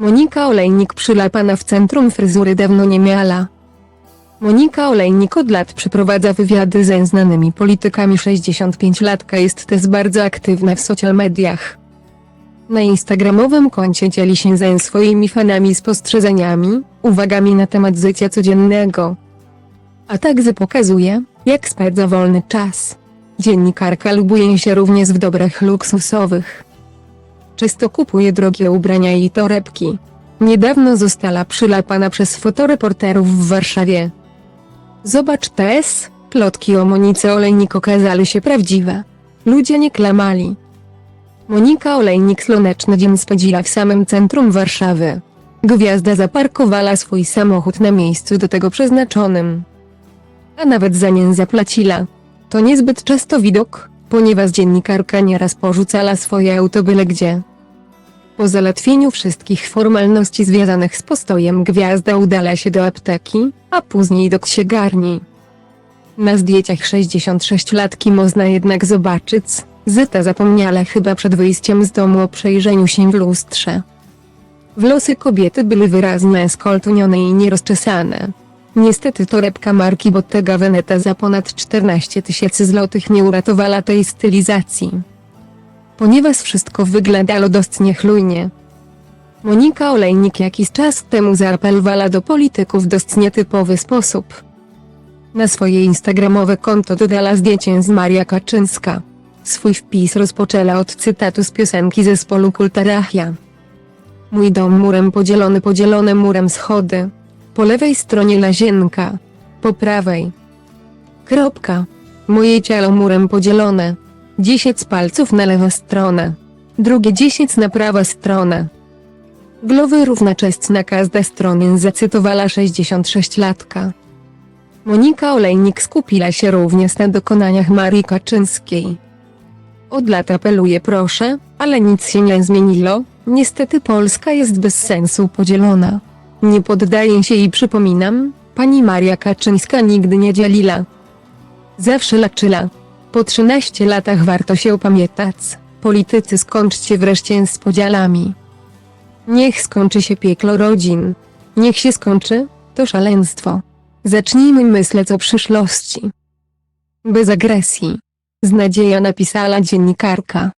Monika Olejnik przylepana w centrum fryzury dawno nie miała. Monika Olejnik od lat przeprowadza wywiady ze znanymi politykami 65-latka jest też bardzo aktywna w social mediach. Na instagramowym koncie dzieli się ze swoimi fanami spostrzeżeniami, uwagami na temat życia codziennego. A także pokazuje, jak spędza wolny czas. Dziennikarka lubuje się również w dobrach luksusowych. Często kupuje drogie ubrania i torebki. Niedawno została przylapana przez fotoreporterów w Warszawie. Zobacz też, plotki o Monice Olejnik okazały się prawdziwe. Ludzie nie klamali. Monika Olejnik słoneczny dzień spędziła w samym centrum Warszawy. Gwiazda zaparkowała swój samochód na miejscu do tego przeznaczonym. A nawet za nie zapłaciła. To niezbyt często widok, ponieważ dziennikarka nieraz porzucała swoje auto byle gdzie. Po załatwieniu wszystkich formalności związanych z postojem gwiazda udala się do apteki, a później do księgarni. Na zdjęciach 66-latki można jednak zobaczyć, Zyta zapomniała chyba przed wyjściem z domu o przejrzeniu się w lustrze. Włosy kobiety były wyraźnie skoltunione i nierozczesane. Niestety torebka marki Bottega Veneta za ponad 14 tysięcy złotych nie uratowała tej stylizacji. Ponieważ wszystko wyglądało dość niechlujnie. Monika Olejnik jakiś czas temu zaapelowała do polityków w dość nietypowy sposób. Na swoje instagramowe konto dodała zdjęcie z Maria Kaczyńska. Swój wpis rozpoczęła od cytatu z piosenki zespołu Kultarachia. Mój dom murem podzielony podzielone murem schody. Po lewej stronie lazienka. Po prawej. Kropka. Moje ciało murem podzielone. 10 palców na lewą stronę. Drugie 10 na prawą stronę. Głowy równocześnie na każdej stronie zacytowała 66-latka. Monika Olejnik skupiła się również na dokonaniach Marii Kaczyńskiej. Od lat apeluje proszę, ale nic się nie zmieniło, niestety Polska jest bez sensu podzielona. Nie poddaję się i przypominam, pani Maria Kaczyńska nigdy nie dzieliła. Zawsze leczyła. Po 13 latach warto się upamiętać, politycy skończcie wreszcie z podziałami. Niech skończy się pieklo rodzin. Niech się skończy, to szaleństwo. Zacznijmy myśleć o przyszłości. Bez agresji. Z nadzieją napisała dziennikarka.